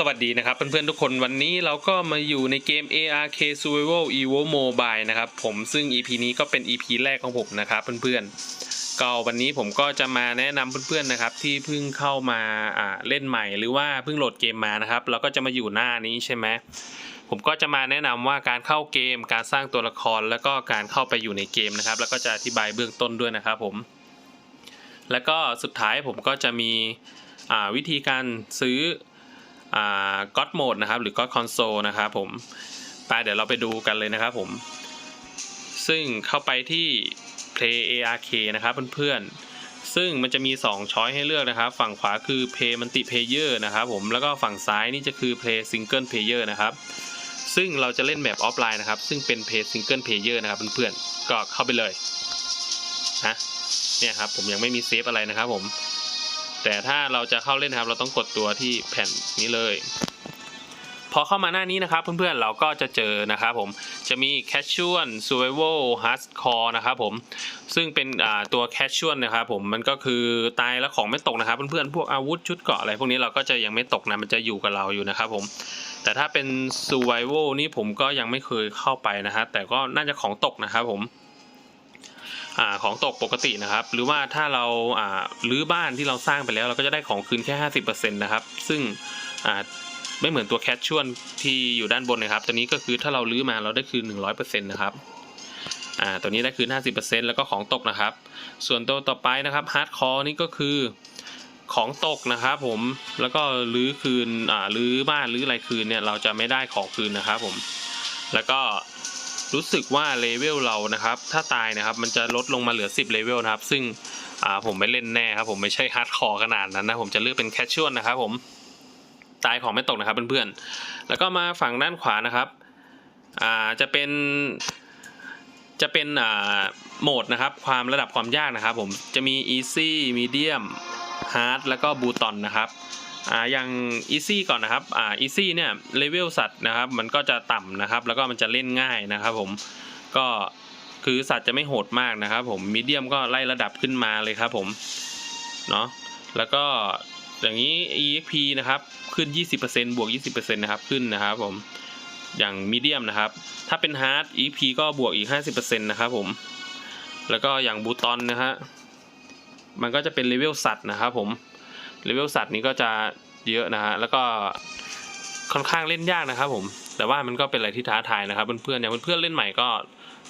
สวัสดีนะครับเพื่อนๆทุกคนวันนี้เราก็มาอยู่ในเกม ARK Survival Evo Mobile นะครับผมซึ่ง EP นี้ก็เป็น EP แรกของผมนะครับเพื่อนๆก็วันนี้ผมก็จะมาแนะนำเพื่อนๆนะครับที่เพิ่งเข้ามาเล่นใหม่ หรือว่าเพิ่งโหลดเกมมานะครับเราก็จะมาอยู่หน้านี้ใช่ไหมผมก็จะมาแนะนำว่าการเข้าเกม การสร้างตัวละคร แล้วก็การเข้าไปอยู่ในเกมนะครับ แล้วก็จะอธิบายเบื้องต้นด้วยนะครับผม แล้วก็สุดท้ายผมก็จะมีวิธีการซื้อ อ่า God Mode นะครับหรือ God Console นะครับผมไปเดี๋ยวเราไปดูกันเลยนะครับผม ซึ่งเข้าไปที่ Play ARK นะครับเพื่อนๆ ซึ่งมันจะมี 2 ช้อยให้เลือกนะครับ ฝั่งขวาคือ Play Multiplayer นะครับผมแล้วก็ฝั่งซ้ายนี่จะคือ Play Single Player นะครับ ซึ่งเราจะเล่นแบบออฟไลน์นะครับ ซึ่งเป็น Play Single Player นะครับเพื่อนๆ ก็เข้าไปเลยนะเนี่ยครับผมยังไม่มีเซฟอะไรนะครับผม แต่ถ้าเราจะเข้าเล่นนะครับ เราต้องกดตัวที่แผ่นนี้เลย พอเข้ามาหน้านี้นะครับ เพื่อนๆเราก็จะเจอนะครับผมจะมี Casual Survival Hardcore นะครับผมซึ่งเป็นตัว Casual นะครับผมมันก็คือตายแล้วของไม่ตกนะครับ เพื่อนๆพวกอาวุธชุดเกราะอะไรพวกนี้เราก็จะยังไม่ตกนะมันจะอยู่กับเราอยู่นะครับผมแต่ถ้าเป็น Survival นี่ผมก็ยังไม่เคยเข้าไปนะฮะแต่ก็น่าจะของตกนะครับผม อของตกปกตินะครับ หรือว่าถ้าเราอ่ารื้อบ้านที่เราสร้างไปแล้ว เราก็จะได้ของคืนแค่ 50%นะครับ ซึ่งอ่าไม่เหมือนตัวแคชชวลที่อยู่ด้านบนนะครับ ตัวนี้ก็คือถ้าเรารื้อมาเราได้คืน 100%นะครับอ่าตัวนี้ได้คืน 50%แล้วก็ของตกนะครับ ส่วนตัวต่อไปนะครับฮาร์ดคอร์นี่ก็คือของตกนะครับผมแล้วก็รื้อคืนอ่ารื้อบ้านรื้ออะไรคืนเนี่ยเราจะไม่ได้ของคืนนะครับผมแล้วก็ รู้สึกว่าเลเวลเรานะครับ ถ้าตายนะครับ มันจะลดลงมาเหลือ 10เลเวลนะครับ ซึ่งผมไม่เล่นแน่ครับ ผมไม่ใช่ฮาร์ดคอร์ขนาดนั้นนะ ผมจะเลือกเป็นแคชชวลนะครับ ผมตายของไม่ตกนะครับเพื่อนๆ แล้วก็มาฝั่งด้านขวานะครับจะเป็นจะเป็นโหมดนะครับ ความระดับความยากนะครับ ผมจะมี easy medium hard แล้วก็บูตอนนะครับ อ่าอย่าง easy ก่อนนะครับอ่า easy เนี่ยเลเวลสัตว์นะครับมันก็จะต่ำนะครับ แล้วก็มันจะเล่นง่ายนะครับผมก็คือสัตว์จะไม่โหดมากนะครับผม medium ก็ไล่ระดับขึ้นมาเลยครับผมเนาะแล้วก็อย่างนี้ exp นะครับขึ้น 20%บวก 20%นะครับขึ้นนะครับผมอย่าง medium นะครับ ถ้าเป็น hard exp ก็บวกอีก 50%นะครับผมแล้วก็อย่างบูตอนนะฮะมันก็จะเป็นเลเวลสัตว์นะครับผม เลเวลสัตว์นี้ก็จะเยอะนะฮะแล้วก็ค่อนข้างเล่นยากนะครับผมแต่ว่ามันก็เป็นอะไรที่ท้าทายนะครับเพื่อนๆอย่างเพื่อนๆเล่นใหม่ก็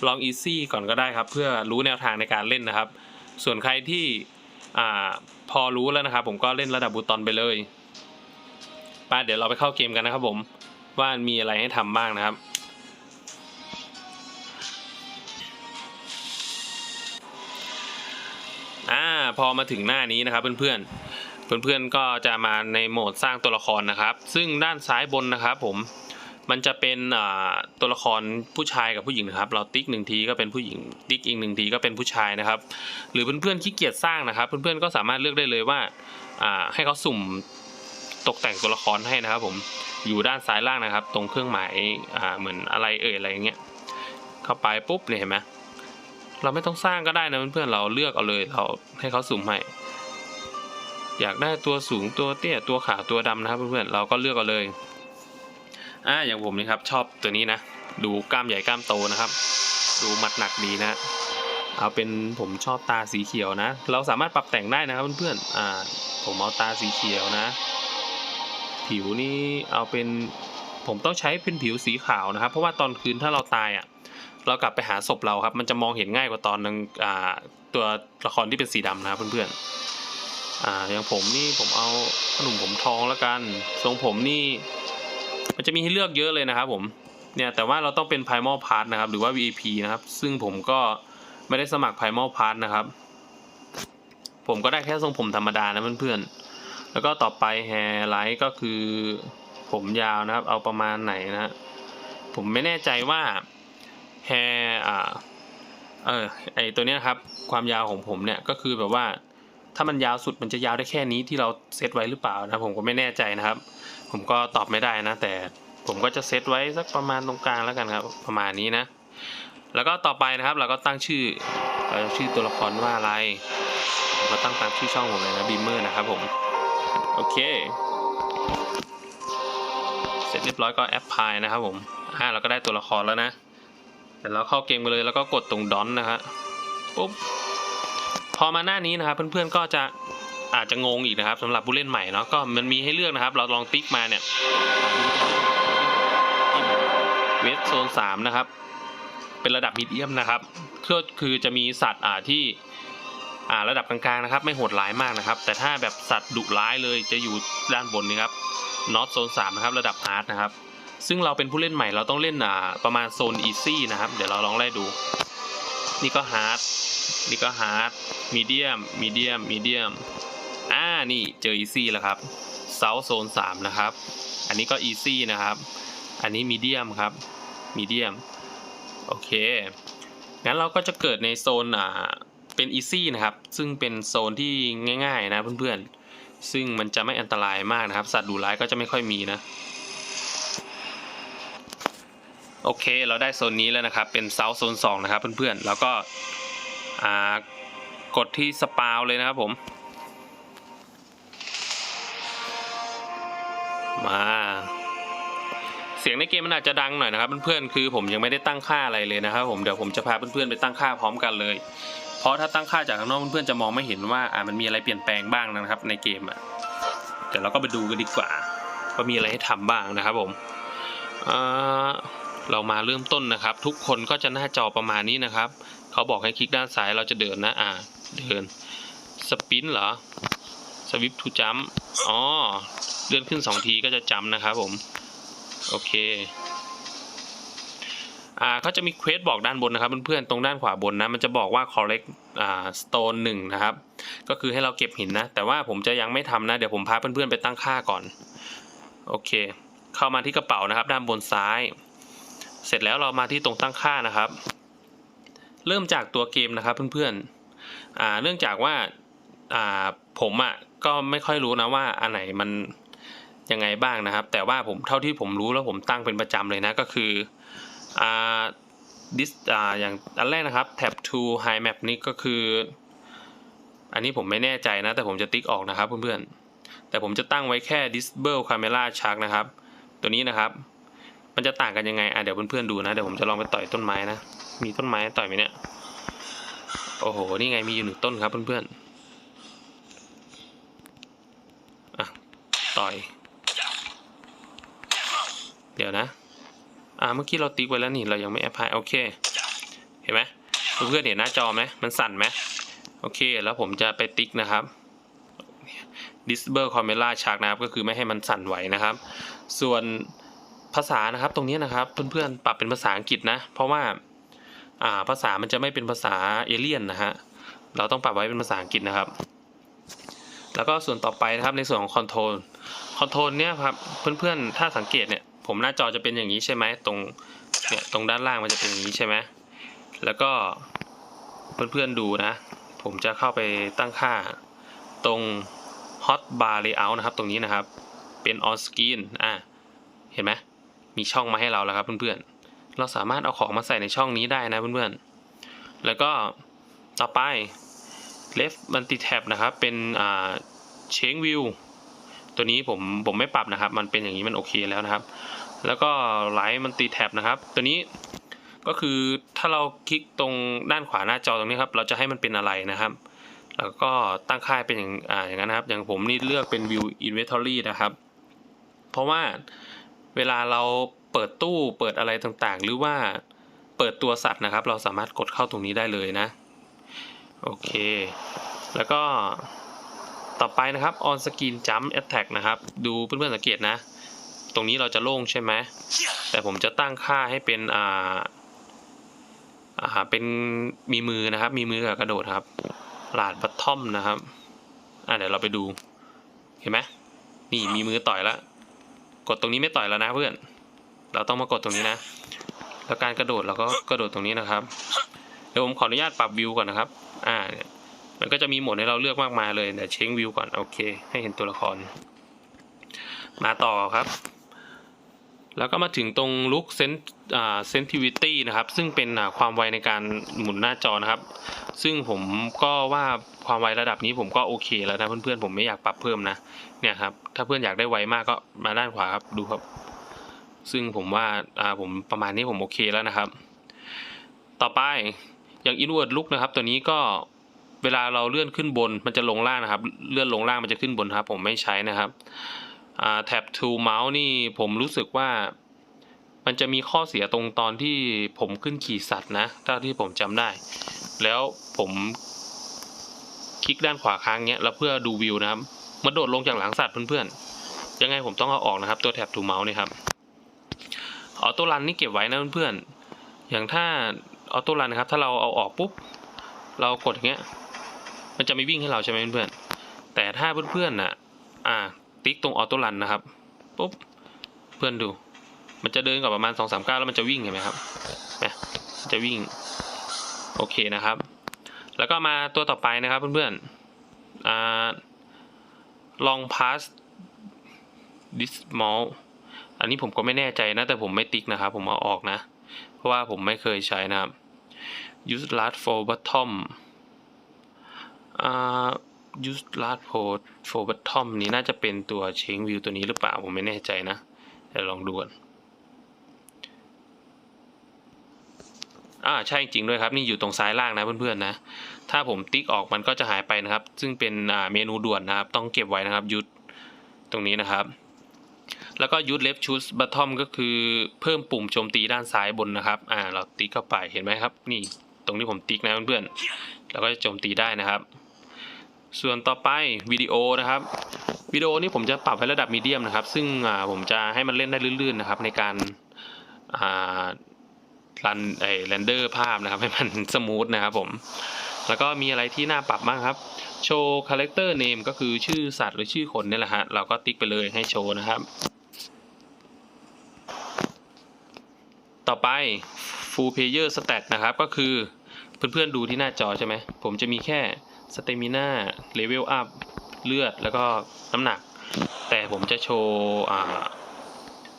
ลองอีซี่ก่อนก็ได้ครับ เพื่อรู้แนวทางในการเล่นนะครับ ส่วนใครที่อ่าพอรู้แล้วนะครับ ผมก็เล่นระดับบูตอนไปเลยไป้าเดี๋ยวเราไปเข้าเกมกันนะครับ ผมว่ามีอะไรให้ทำบ้างนะครับอ่าพอมาถึงหน้านี้นะครับเพื่อนๆ เพื่อนๆก็จะมาในโหมดสร้างตัวละครนะครับ ซึ่งด้านซ้ายบนนะครับผมมันจะเป็นตัวละครผู้ชายกับผู้หญิงนะครับ เราติ๊กหนึ่งทีก็เป็นผู้หญิงติ๊กอีกหนึ่งทีก็เป็นผู้ชายนะครับ หรือเพื่อนๆขี้เกียจสร้างนะครับ เพื่อนๆก็สามารถเลือกได้เลยว่าให้เขาสุ่มตกแต่งตัวละครให้นะครับ ผมอยู่ด้านซ้ายล่างนะครับ ตรงเครื่องหมายเหมือนอะไรเอ่ยอะไรอย่างเงี้ยเข้าไปปุ๊บเนี่ยเห็นไหมเราไม่ต้องสร้างก็ได้นะเพื่อนๆเราเลือกเอาเลยเราให้เขาสุ่มให้ อยากได้ตัวสูงตัวเตี้ยตัวขาวตัวดำนะครับเพื่อนๆเราก็เลือกเอาเลยอ่าอย่างผมนี่ครับชอบตัวนี้นะ ดูกล้ามใหญ่กล้ามโตนะครับ ดูมัดหนักดีนะ เอาเป็นผมชอบตาสีเขียวนะ เราสามารถปรับแต่งได้นะครับเพื่อนๆอ่าผมเอาตาสีเขียวนะ ผิวนี่เอาเป็นผมต้องใช้เป็นผิวสีขาวนะครับ เพราะว่าตอนคืนถ้าเราตายอะเรากลับไปหาศพเราครับ มันจะมองเห็นง่ายกว่าตอนนึงอ่าตัวละครที่เป็นสีดำนะครับเพื่อนๆ อ่าอย่างผมนี่ผมเอาขนมผมทองแล้วกัน ทรงผมนี่ มันจะมีให้เลือกเยอะเลยนะครับผมเนี่ยแต่ว่าเราต้องเป็น primal part นะครับหรือว่า VIP นะครับ ซึ่งผมก็ไม่ได้สมัคร primal part นะครับ ผมก็ได้แค่ทรงผมธรรมดานะเพื่อนๆแล้วก็ต่อไป hair light ก็คือผมยาวนะครับ เอาประมาณไหนนะฮะผมไม่แน่ใจว่าแฮร์อ่าเออไอตัวเนี้ยครับ ความยาวของผมเนี่ยก็คือแบบว่า ถ้ามันยาวสุดมันจะยาวได้แค่นี้ที่เราเซตไว้หรือเปล่านะผมก็ไม่แน่ใจนะครับ ผมก็ตอบไม่ได้นะ แต่ผมก็จะเซตไว้สักประมาณตรงกลางแล้วกันครับ ประมาณนี้นะ แล้วก็ต่อไปนะครับ เราก็ตั้งชื่อเราชื่อตัวละครว่าอะไรผมก็ตั้งตามชื่อช่องผมเลยนะบีมเมอร์นะครับผมโอเคเสร็จเรียบร้อยก็แอปพลายนะครับผมอ่าเราก็ได้ตัวละครแล้วนะเดี๋ยวเราเข้าเกมกันเลยแล้วก็กดตรงดอนนะฮะปุ๊บ พอมาหน้านี้นะครับเพื่อนๆก็จะอาจจะงงอีกนะครับสำหรับผู้เล่นใหม่เนาะก็มันมีให้เลือกนะครับ เราลองติ๊กมาเนี่ยเวสโซนสามนะครับ เป็นระดับมีเดียมนะครับก็คือจะมีสัตว์อ่าที่อ่าระดับกลางๆนะครับ ไม่โหดร้ายมากนะครับ แต่ถ้าแบบสัตว์ดุร้ายเลยจะอยู่ด้านบนนี้ครับนอตโซนสามนะครับระดับฮาร์ดนะครับ ซึ่งเราเป็นผู้เล่นใหม่เราต้องเล่นอ่าประมาณโซนอีซี่นะครับ เดี๋ยวเราลองไล่ดู นี่ก็ฮาร์ด นี่ก็ฮาร์ดมีเดียมมีเดียมมีเดียมอ่านี่เจออีซี่แล้วครับเซาโซนสามนะครับ อันนี้ก็อีซี่นะครับ อันนี้มีเดียมครับมีเดียมโอเค งั้นเราก็จะเกิดในโซนอ่าเป็นอีซี่นะครับ ซึ่งเป็นโซนที่ง่ายๆนะเพื่อนๆ ซึ่งมันจะไม่อันตรายมากนะครับ สัตว์ดุร้ายก็จะไม่ค่อยมีนะ โอเค เราได้โซนนี้แล้วนะครับ เป็นเซาโซน2นะครับเพื่อนๆ แล้วก็ กดที่สปาวเลยนะครับผม มาเสียงในเกมมันอาจจะดังหน่อยนะครับเพื่อนๆคือผมยังไม่ได้ตั้งค่าอะไรเลยนะครับผมเดี๋ยวผมจะพาเพื่อนๆไปตั้งค่าพร้อมกันเลย เพราะถ้าตั้งค่าจากข้างนอกเพื่อนๆจะมองไม่เห็นว่าอ่ามันมีอะไรเปลี่ยนแปลงบ้างนะครับ ในเกมอะเดี๋ยวเราก็ไปดูกันดีกว่าว่ามีอะไรให้ทำบ้างนะครับผมเเรามาเริ่มต้นนะครับ ทุกคนก็จะหน้าจอประมาณนี้นะครับ เขาบอกให้คลิกด้านซ้ายเราจะเดินนะ อ่า เดิน สปินเหรอ สวิปทูจัมอ๋อ เลื่อนขึ้น 2 ทีก็จะจัมนะครับผม โอเค อ่าเขาจะมีเควสบอกด้านบนนะครับเพื่อนๆ ตรงด้านขวาบนนะ มันจะบอกว่า collect อ่า stone หนึ่งนะครับ ก็คือให้เราเก็บหินนะ แต่ว่าผมจะยังไม่ทำนะ เดี๋ยวผมพาเพื่อนๆ ไปตั้งค่าก่อน โอเค เข้ามาที่กระเป๋านะครับ ด้านบนซ้าย เสร็จแล้วเรามาที่ตรงตั้งค่านะครับ เริ่มจากตัวเกมนะครับเพื่อนๆอ่าเนื่องจากว่าอ่าผมอะก็ไม่ค่อยรู้นะว่าอันไหนมันยังไงบ้างนะครับ แต่ว่าผมเท่าที่ผมรู้แล้วผมตั้งเป็นประจำเลยนะก็คืออ่า this อ่าอย่างอันแรกนะครับ tab to high map นี่ก็คือ อันนี้ผมไม่แน่ใจนะ แต่ผมจะติ๊กออกนะครับเพื่อนๆแต่ผมจะตั้งไว้แค่ disable camera shark นะครับ ตัวนี้นะครับ มันจะต่างกันยังไงอะเดี๋ยวเพื่อนๆดูนะเดี๋ยวผมจะลองไปต่อยต้นไม้นะมีต้นไม้ต่อยไหมเนี่ยโอ้โหนี่ไงมีอยู่หนึ่งต้นครับเพื่อนๆอะต่อย เดี๋ยวนะอ่าเมื่อกี้เราติ๊กไว้แล้วนี่เรายังไม่แอปพลายโอเค เห็นไหมเพื่อนๆเห็นหน้าจอไหมมันสั่นไหมโอเค แล้วผมจะไปติ๊กนะครับ disable camera shark นะครับ ก็คือไม่ให้มันสั่นไหวนะครับ ส่วน ภาษานะครับตรงนี้นะครับเพื่อนๆปรับเป็นภาษาอังกฤษนะ เพราะว่าอ่าภาษามันจะไม่เป็นภาษาเอเลี่ยนนะฮะเราต้องปรับไว้เป็นภาษาอังกฤษนะครับ แล้วก็ส่วนต่อไปนะครับในส่วนของคอนโทรลคอนโทรลเนี่ยครับเพื่อนๆถ้าสังเกตเนี่ยผมหน้าจอจะเป็นอย่างนี้ใช่ไหมตรงเนี่ยตรงด้านล่างมันจะเป็นอย่างนี้ใช่ไหมแล้วก็เพื่อนๆดูนะ ผมจะเข้าไปตั้งค่าตรง hot bar layout นะครับ ตรงนี้นะครับเป็น on screen อะเห็นไหม มีช่องมาให้เราแล้วครับเพื่อนๆ เราสามารถเอาของมาใส่ในช่องนี้ได้นะเพื่อนๆ แล้วก็ต่อไป left multi tab นะครับ เป็นอ่า change view ตัวนี้ผมผมไม่ปรับนะครับ มันเป็นอย่างนี้มันโอเคแล้วนะครับ แล้วก็ right multi tab นะครับ ตัวนี้ก็คือถ้าเราคลิกตรงด้านขวาหน้าจอตรงนี้ครับ เราจะให้มันเป็นอะไรนะครับ แล้วก็ตั้งค่ายเป็นอย่างอ่าอย่างนั้นนะครับ อย่างผมนี่เลือกเป็น view inventory นะครับ เพราะว่า เวลาเราเปิดตู้เปิดอะไรต่างๆ หรือว่าเปิดตัวสัตว์นะครับ เราสามารถกดเข้าตรงนี้ได้เลยนะ โอเค แล้วก็ต่อไปนะครับ on screen jump attack นะครับ ดูเพื่อนๆสังเกตนะ ตรงนี้เราจะโล่งใช่ไหม แต่ผมจะตั้งค่าให้เป็นอ่าอ่าเป็นมีมือนะครับ มีมือกับกระโดดครับลาดบัตทอมนะครับ อ่าเดี๋ยวเราไปดู เห็นไหมนี่มีมือต่อยแล้ว กดตรงนี้ไม่ต่อยแล้วนะเพื่อน เราต้องมากดตรงนี้นะ แล้วการกระโดดเราก็กระโดดตรงนี้นะครับ เดี๋ยวผมขออนุญาตปรับวิวก่อนนะครับ อ่าเนี่ยมันก็จะมีโหมดให้เราเลือกมากมายเลยเดี๋ยวเช็ควิวก่อนโอเค ให้เห็นตัวละคร มาต่อครับ แล้วก็มาถึงตรงลุกเซนอ่าเซนทิวิตี้นะครับ ซึ่งเป็นความไวในการหมุนหน้าจอนะครับ ซึ่งผมก็ว่า ความไวระดับนี้ผมก็โอเคแล้วนะเพื่อนๆผมไม่อยากปรับเพิ่มนะเนี่ยครับถ้าเพื่อนอยากได้ไวมากก็มาด้านขวาครับดูครับ ซึ่งผมว่าอ่าผมประมาณนี้ผมโอเคแล้วนะครับ ต่อไปอย่าง inward look นะครับ ตัวนี้ก็เวลาเราเลื่อนขึ้นบนมันจะลงล่างนะครับ เลื่อนลงล่างมันจะขึ้นบนครับ ผมไม่ใช้นะครับอ่าแท็บ to mouse นี่ผมรู้สึกว่ามันจะมีข้อเสียตรงตอนที่ผมขึ้นขี่สัตว์นะเท่าที่ผมจำได้ แล้วผม คลิกด้านขวาค้างเนี้ยแล้วเพื่อดูวิวนะครับมันโดดลงจากหลังสัตว์เพื่อนๆยังไงผมต้องเอาออกนะครับ ตัวแท็บ to mouse นี่ครับออโต้รันนี่เก็บไว้นะเพื่อนๆอย่างถ้าออโต้รันนะครับ ถ้าเราเอาออกปุ๊บเรากดอย่างเงี้ย มันจะไม่วิ่งให้เราใช่ไหมเพื่อนๆแต่ถ้าเพื่อนๆน่ะอ่า ติ๊กตรงออโต้รันนะครับปุ๊บเพื่อนดูมันจะเดินกับประมาณสองสามก้าวแล้วมันจะวิ่งเห็นไหมครับนะจะวิ่ง โอเคนะครับ แล้วก็มาตัวต่อไปนะครับเพื่อนๆอ่า long pass dismal อันนี้ผมก็ไม่แน่ใจนะ แต่ผมไม่ติ๊กนะครับ ผมเอาออกนะ เพราะว่าผมไม่เคยใช้นะครับ use last for bottom อ่า use last for for bottom นี้น่าจะเป็นตัว change view ตัวนี้หรือเปล่า ผมไม่แน่ใจนะเดี๋ยวลองดูกัน อ่าใช่จริงด้วยครับ นี่อยู่ตรงซ้ายล่างนะเพื่อนๆนะ ถ้าผมติ๊กออกมันก็จะหายไปนะครับ ซึ่งเป็นอ่าเมนูด่วนนะครับ ต้องเก็บไว้นะครับยุดตรงนี้นะครับ แล้วก็ยุดเลฟชูสบัตทอมก็คือเพิ่มปุ่มโจมตีด้านซ้ายบนนะครับ อ่า เราติ๊กเข้าไปเห็นไหมครับ นี่ตรงที่ผมติ๊กนะเพื่อนๆเราก็จะโจมตีได้นะครับ ส่วนต่อไปวิดีโอนะครับวิดีโอนี่ผมจะปรับให้ระดับมีเดียมนะครับ ซึ่งผมจะให้มันเล่นได้ลื่นๆนะครับ ในการอ่า รันไอเรนเดอร์ภาพนะครับ ให้มันสมูทนะครับผม แล้วก็มีอะไรที่น่าปรับบ้างครับ โชว์ character name ก็คือชื่อสัตว์หรือชื่อคนนี่แหละฮะ เราก็ติ๊กไปเลยให้โชว์นะครับ ต่อไป full player stat นะครับ ก็คือเพื่อนๆดูที่หน้าจอใช่ไหม ผมจะมีแค่ stamina level up เลือดแล้วก็น้ำหนัก แต่ผมจะโชว์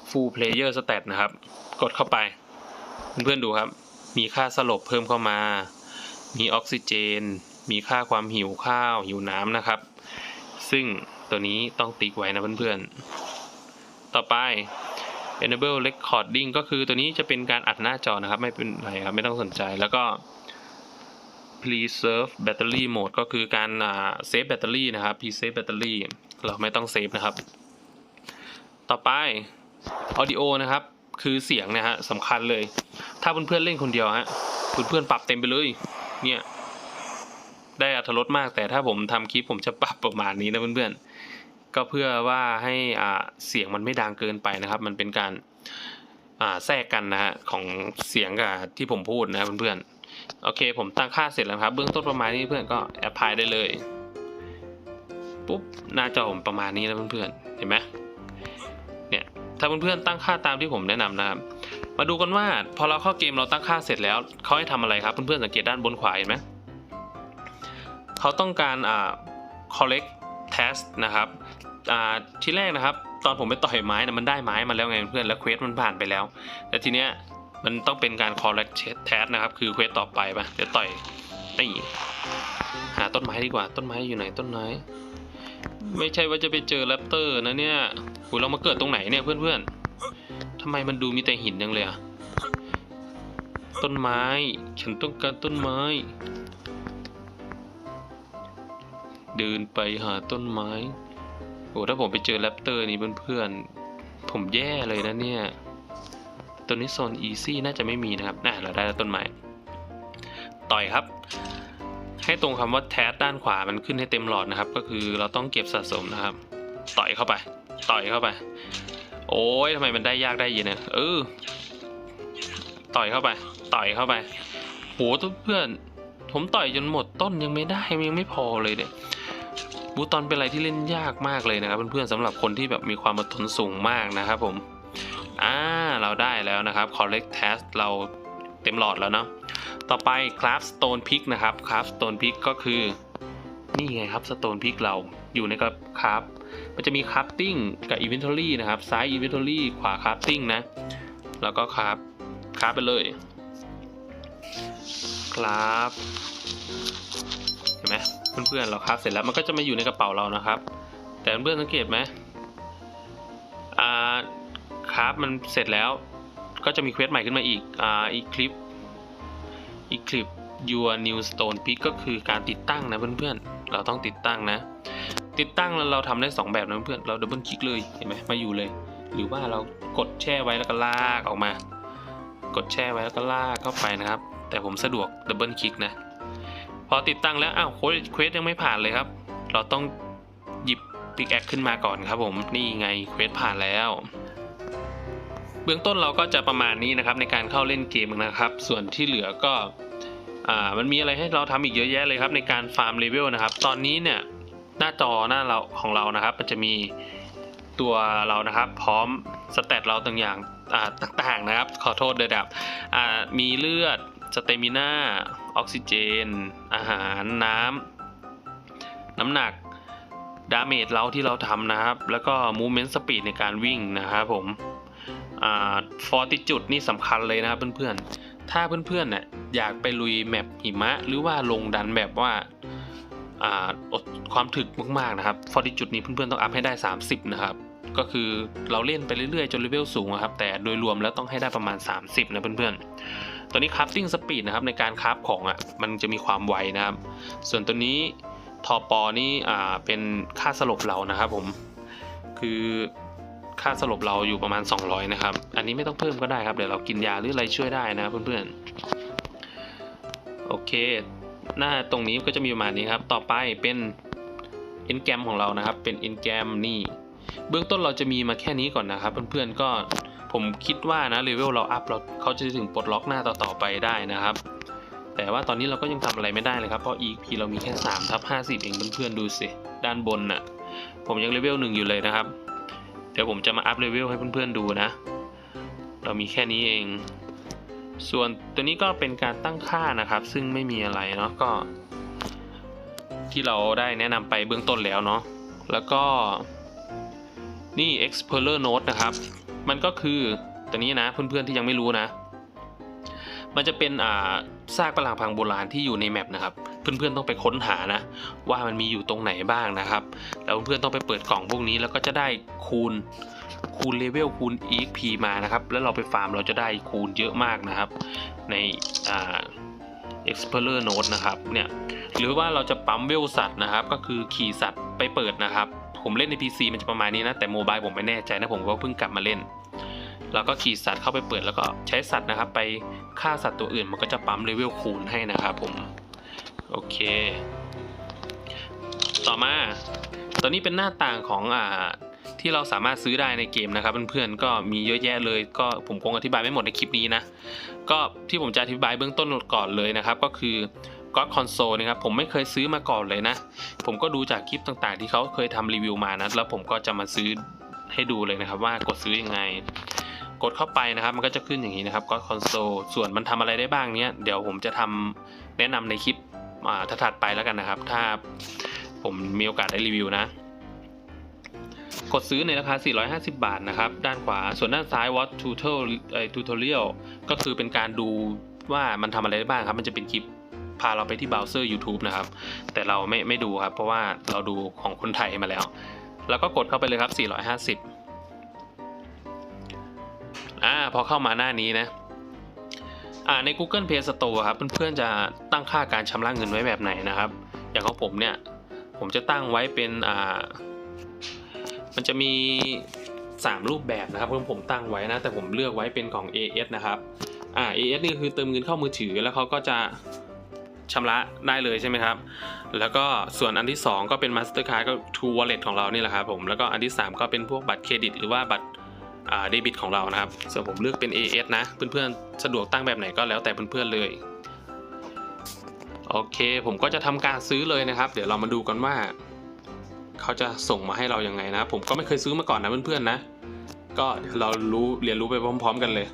full player stat นะครับ กดเข้าไป เพื่อนๆดูครับ มีค่าสลบเพิ่มเข้ามา มีออกซิเจน มีค่าความหิวข้าว หิวน้ำนะครับ ซึ่งตัวนี้ต้องติ๊กไว้นะเพื่อนๆ ต่อไป enable recording ก็คือตัวนี้จะเป็นการอัดหน้าจอนะครับ ไม่เป็นไรครับ ไม่ต้องสนใจแล้วก็ preserve battery mode ก็คือการเซฟแบตเตอรี่นะครับ preserve battery เราไม่ต้องเซฟนะครับ ต่อไป audio นะครับ คือเสียงนะฮะสำคัญเลย ถ้าเพื่อนๆเล่นคนเดียวฮะเพื่อนๆปรับเต็มไปเลย เนี่ยได้อัธรสมาก แต่ถ้าผมทำคลิปผมจะปรับประมาณนี้นะเพื่อนๆ ก็เพื่อว่าให้อ่าเสียงมันไม่ดังเกินไปนะครับ มันเป็นการอ่าแทรกกันนะฮะของเสียงกับที่ผมพูดนะเพื่อนๆ โอเค ผมตั้งค่าเสร็จแล้วครับ เบื้องต้นประมาณนี้เพื่อนก็แอปพลายได้เลย ปุ๊บหน้าจอผมประมาณนี้นะเพื่อนๆ เห็นไหม ถ้าเพื่อนๆตั้งค่าตามที่ผมแนะนำนะครับ มาดูกันว่าพอเราเข้าเกมเราตั้งค่าเสร็จแล้วเขาให้ทำอะไรครับ เพื่อนๆสังเกตด้านบนขวาเห็นไหมเขาต้องการอ่า collect test นะครับอ่าที่แรกนะครับ ตอนผมไปต่อยไม้นะมันได้ไม้มาแล้วไงเพื่อนแล้วเควสมันผ่านไปแล้วแต่ทีเนี้ยมันต้องเป็นการ collect test นะครับ คือเควสต่อไปปะเดี๋ยวต่อยนี่หาต้นไม้ดีกว่าต้นไม้อยู่ไหนต้นไม้ ไม่ใช่ว่าจะไปเจอแรปเตอร์นะเนี่ยโหเรามาเกิดตรงไหนเนี่ยเพื่อนๆทำไมมันดูมีแต่หินจังเลยอะต้นไม้ ฉันต้องการต้นไม้ เดินไปหาต้นไม้ โอ้ถ้าผมไปเจอแรปเตอร์นี่เพื่อนๆ ผมแย่เลยนะเนี่ยตัวนี้โซนอีซี่น่าจะไม่มีนะครับ น่ะเราได้แล้วต้นไม้ ต่อยครับ ให้ตรงคำว่าแทสด้านขวามันขึ้นให้เต็มหลอดนะครับ ก็คือเราต้องเก็บสะสมนะครับ ต่อยเข้าไป ต่อยเข้าไป โอ้ยทำไมมันได้ยากได้เย็นเนี่ยเออต่อยเข้าไป ต่อยเข้าไปโหเพื่อนผมต่อยจนหมดต้นยังไม่ได้ยังไม่พอเลยเนี่ยบูตอนเป็นอะไรที่เล่นยากมากเลยนะครับ เพื่อนๆสำหรับคนที่แบบมีความอดทนสูงมากนะครับผมอ่าเราได้แล้วนะครับ collect test เราเต็มหลอดแล้วเนาะ ต่อไป craft stone pick นะครับ craft stone pick ก็คือนี่ไงครับ stone pick เราอยู่ในกับ craft มันจะมี crafting กับ inventory นะครับซ้าย inventory ขวา crafting นะ แล้วก็ craft craft ไปเลย craft เห็นไหมเพื่อนๆเราคราฟเสร็จแล้วมันก็จะมาอยู่ในกระเป๋าเรานะครับ แต่เพื่อนสังเกตไหมอ่าครับมันเสร็จแล้วก็จะมีเควสใหม่ขึ้นมาอีกอ่าอีกคลิป อีกคลิป your new stone pick ก็คือการติดตั้งนะเพื่อนๆ เราต้องติดตั้งนะ ติดตั้งแล้วเราทำได้ 2 แบบนะเพื่อนเราดับเบิลคลิกเลยเห็นไหมมาอยู่เลย หรือว่าเรากดแช่ไว้แล้วก็ลากออกมา กดแช่ไว้แล้วก็ลากเข้าไปนะครับ แต่ผมสะดวกดับเบิลคลิกนะ พอติดตั้งแล้วอ้าวเควสยังไม่ผ่านเลยครับ เราต้องหยิบปิกแอคขึ้นมาก่อนครับผมนี่ไงเควสผ่านแล้ว เบื้องต้นเราก็จะประมาณนี้นะครับในการเข้าเล่นเกมนะครับ ส่วนที่เหลือก็มันมีอะไรให้เราทำอีกเยอะแยะเลยครับในการฟาร์มเลเวลนะครับ ตอนนี้เนี่ยหน้าจอหน้าเราของเรานะครับ มันจะมีตัวเรานะครับ พร้อมสเตตเราต่างอย่างต่างๆนะครับ ขอโทษด้วยครับอ่ามีเลือดสเตมิน่าออกซิเจน อาหารน้ำน้ำหนักดาเมจเราที่เราทำนะครับ แล้วก็มูเมนต์สปีดในการวิ่งนะครับผม ฟอร์ติจุดนี่สำคัญเลยนะครับเพื่อนๆ ถ้าเพื่อนๆเนี่ยอยากไปลุยแมปหิมะ หรือว่าลงดันแบบว่าอดความถึกมากๆนะครับฟอร์ติจุดนี้เพื่อนๆต้องอัพให้ได้ 30 นะครับ ก็คือเราเล่นไปเรื่อยๆ จนเลเวลสูงครับ แต่โดยรวมแล้วต้องให้ได้ประมาณ 30 นะเพื่อนๆ ตัวนี้คราฟติ้งสปีดนะครับในการคราฟของอะมันจะมีความไวนะครับ ส่วนตัวนี้ทอปอนี่เป็นค่าสลบเรานะครับผมคือ ค่าสลบเราอยู่ประมาณ 200 นะครับ อันนี้ไม่ต้องเพิ่มก็ได้ครับ เดี๋ยวเรากินยาหรืออะไรช่วยได้นะเพื่อนๆ โอเค หน้าตรงนี้ก็จะมีประมาณนี้ครับ ต่อไปเป็น e n g r a m ของเรานะครับ เป็น e n g r a m นี่ เบื้องต้นเราจะมีมาแค่นี้ก่อนนะครับ เพื่อนๆ ก็ผมคิดว่านะเลเวลเราอัพเราเขาจะถึงปลดล็อกหน้าต่อๆไปได้นะครับ แต่ว่าตอนนี้เราก็ยังทำอะไรไม่ได้เลยครับ เพราะ EP เรามีแค่3ทับ50 เองเพื่อนๆ ดูสิ ด้านบนน่ะ ผมยังเลเวลหนึ่งอยู่เลยนะครับ ดี๋ยวผมจะมาอัพเลเวลให้เพื่อนๆดูนะ เรามีแค่นี้เอง ส่วนตัวนี้ก็เป็นการตั้งค่านะครับ ซึ่งไม่มีอะไรเนาะก็ ที่เราได้แนะนำไปเบื้องต้นแล้วเนาะแล้วก็นี่ Explorer Note นะครับ มันก็คือตัวนี้นะเพื่อนๆที่ยังไม่รู้นะ มันจะเป็นอ่าซากปรักพังโบราณที่อยู่ในแมปนะครับ เพื่อนๆต้องไปค้นหานะ ว่ามันมีอยู่ตรงไหนบ้างนะครับ แล้วเพื่อนๆต้องไปเปิดกล่องพวกนี้แล้วก็จะได้คูณคูณเลเวลคูณ EXP มานะครับ แล้วเราไปฟาร์มเราจะได้คูณเยอะมากนะครับ ในอ่า Explorer Note นะครับเนี่ยหรือว่าเราจะปั๊มเวลสัตว์นะครับ ก็คือขี่สัตว์ไปเปิดนะครับ ผมเล่นใน PC มันจะประมาณนี้นะ แต่โมบายผมไม่แน่ใจนะผมก็เพิ่งกลับมาเล่นเราก็ขี่สัตว์เข้าไปเปิดแล้วก็ใช้สัตว์นะครับ ไปฆ่าสัตว์ตัวอื่นมันก็จะปั๊มเลเวลคูณให้นะครับผม โอเค ต่อมาตัวนี้เป็นหน้าต่างของอ่าที่เราสามารถซื้อได้ในเกมนะครับเพื่อนๆก็มีเยอะแยะเลย ก็ผมคงอธิบายไม่หมดในคลิปนี้นะก็ที่ผมจะอธิบายเบื้องต้นก่อนเลยนะครับ ก็คือ God Console นะครับผมไม่เคยซื้อมาก่อนเลยนะ ผมก็ดูจากคลิปต่างๆ ที่เขาเคยทำรีวิวมานะแล้วผมก็จะมาซื้อให้ดูเลยนะครับ ว่ากดซื้อยังไง กดเข้าไปนะครับ มันก็จะขึ้นอย่างนี้นะครับ God Console ส่วนมันทำอะไรได้บ้างเนี้ยเดี๋ยวผมจะทำแนะนำในคลิป อ่าถัดไปแล้วกันนะครับ ถ้าผมมีโอกาสได้รีวิวนะ กดซื้อในราคา 450 บาทนะครับ ด้านขวา ส่วนด้านซ้าย Watch Tutorial เอ่อ Tutorial ก็คือเป็นการดูว่ามันทำอะไรได้บ้างครับ มันจะเป็นคลิปพาเราไปที่เบราว์เซอร์ YouTube นะครับ แต่เราไม่ไม่ดูครับ เพราะว่าเราดูของคนไทยมาแล้ว แล้วก็กดเข้าไปเลยครับ 450อ่าพอเข้ามาหน้านี้นะ อ่าใน Google Play Store ครับเพื่อนๆจะตั้งค่าการชำระเงินไว้แบบไหนนะครับ อย่างของผมเนี่ยผมจะตั้งไว้เป็นอ่ามันจะมี 3 รูปแบบนะครับเพื่อนผมตั้งไว้นะ แต่ผมเลือกไว้เป็นของ AS นะครับอ่า AS นี่คือเติมเงินเข้ามือถือแล้วเขาก็จะชำระได้เลยใช่ไหมครับ แล้วก็ส่วนอันที่ 2 ก็เป็น Mastercard ก็ True Wallet ของเรานี่แหละครับผม แล้วก็อันที่ 3 ก็เป็นพวกบัตรเครดิตหรือว่าบัตร เดบิตของเรานะครับ ส่วนผมเลือกเป็น AS นะ เพื่อนๆ สะดวกตั้งแบบไหนก็แล้วแต่เพื่อนๆเลยโอเค ผมก็จะทำการซื้อเลยนะครับ เดี๋ยวเรามาดูกันว่า เขาจะส่งมาให้เรายังไงนะ ผมก็ไม่เคยซื้อมาก่อนนะเพื่อนๆนะ ก็เดี๋ยวเรารู้เรียนรู้ไปพร้อม ๆ กันเลย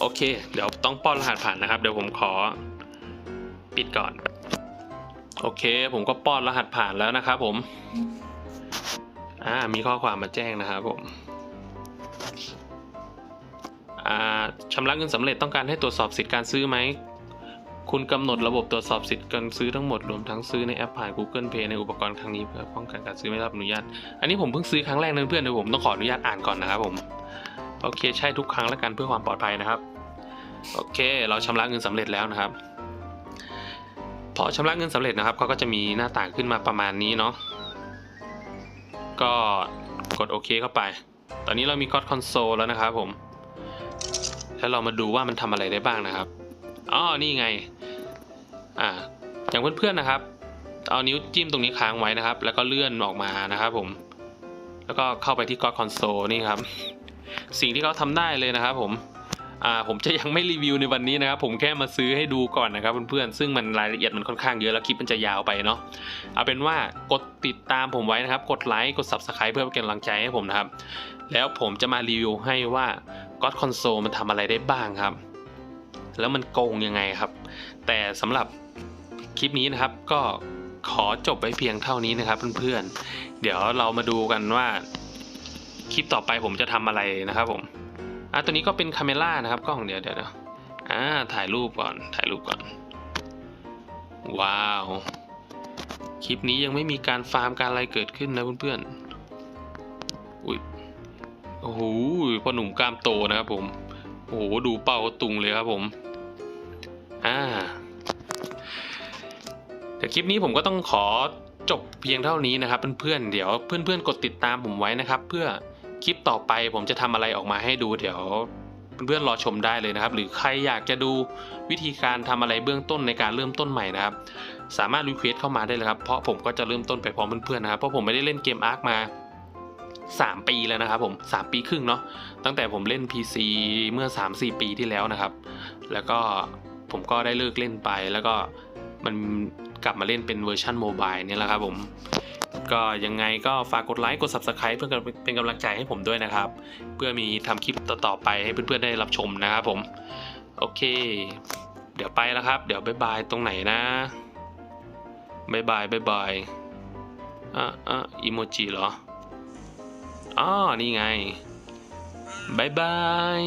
โอเค เดี๋ยวต้องป้อนรหัสผ่านนะครับ เดี๋ยวผมขอปิดก่อน โอเค ผมก็ป้อนรหัสผ่านแล้วนะครับผม อ่ามีข้อความมาแจ้งนะครับผมอ่าชำระเงินสำเร็จต้องการให้ตรวจสอบสิทธิการซื้อไหมคุณกำหนดระบบตรวจสอบสิทธิ์การซื้อทั้งหมดรวมทั้งซื้อในแอปผ่าน Google Pay ในอุปกรณ์ครั้งนี้เพื่อป้องกันการซื้อไม่รับอนุญาต อันนี้ผมเพิ่งซื้อครั้งแรกนะเพื่อนเดี๋ยวผมต้องขออนุญาตอ่านก่อนนะครับผมโอเคใช่ทุกครั้งแล้วกันเพื่อความปลอดภัยนะครับโอเค เราชำระเงินสำเร็จแล้วนะครับ พอชำระเงินสำเร็จนะครับเขาก็จะมีหน้าต่างขึ้นมาประมาณนี้เนาะ ก็กดโอเคเข้าไป ตอนนี้เรามี God Console แล้วนะครับผม แล้วเรามาดูว่ามันทำอะไรได้บ้างนะครับ อ๋อ นี่ไง อ่า อย่างเพื่อนๆนะครับ เอานิ้วจิ้มตรงนี้ค้างไว้นะครับ แล้วก็เลื่อนออกมานะครับผม แล้วก็เข้าไปที่ God Console นี่ครับ สิ่งที่เขาทำได้เลยนะครับผม ผมจะยังไม่รีวิวในวันนี้นะครับผมแค่มาซื้อให้ดูก่อนนะครับเพื่อนๆซึ่งมันรายละเอียดมันค่อนข้างเยอะแล้วคลิปมันจะยาวไปเนาะเอาเป็นว่ากดติดตามผมไว้นะครับ กดไลค์กด Subscribe เพื่อเป็นกำลังใจให้ผมนะครับ แล้วผมจะมารีวิวให้ว่า God Console มันทำอะไรได้บ้างครับ แล้วมันโกงยังไงครับ แต่สำหรับคลิปนี้นะครับก็ขอจบไว้เพียงเท่านี้นะครับเพื่อนๆเดี๋ยวเรามาดูกันว่า คลิปต่อไปผมจะทำอะไรนะครับผม อะตัวนี้ก็เป็นคาเมล่านะครับกล้องเดี๋ยวเดี๋ยวเดียวอ่าถ่ายรูปก่อนถ่ายรูปก่อน ว้าว คลิปนี้ยังไม่มีการฟาร์มการอะไรเกิดขึ้นนะเพื่อนๆอุ้ยโอ้โหพ่อหนุ่มกล้ามโตนะครับผมโอ้โหดูเป้าตุงเลยครับผมอ่าเดี๋ยวคลิปนี้ผมก็ต้องขอจบเพียงเท่านี้นะครับเพื่อนๆเดี๋ยวเพื่อนๆกดติดตามผมไว้นะครับ เพื่อ คลิปต่อไปผมจะทำอะไรออกมาให้ดูเดี๋ยวเพื่อนๆรอชมได้เลยนะครับ หรือใครอยากจะดูวิธีการทำอะไรเบื้องต้นในการเริ่มต้นใหม่นะครับ สามารถรีเควสเข้ามาได้เลยครับ เพราะผมก็จะเริ่มต้นไปพร้อมเพื่อนๆนะครับ เพราะผมไม่ได้เล่นเกมอาร์คมา 3 ปีแล้วนะครับผม 3 ปีครึ่งเนาะ ตั้งแต่ผมเล่น PC เมื่อ 3-4 ปีที่แล้วนะครับ แล้วก็ผมก็ได้เลิกเล่นไป แล้วก็มันกลับมาเล่นเป็นเวอร์ชันโมบายเนี่ยแหละครับผม ก็ยังไงก็ฝากกดไลค์กด Subscribe เพื่อเป็นกำลังใจให้ผมด้วยนะครับ เพื่อมีทำคลิปต่อๆไปให้เพื่อนๆได้รับชมนะครับผม โอเค เดี๋ยวไปแล้วครับ เดี๋ยวบายบายตรงไหนนะบายบายบายบายอะอะอีโมจิเหรออ๋อนี่ไงบายบาย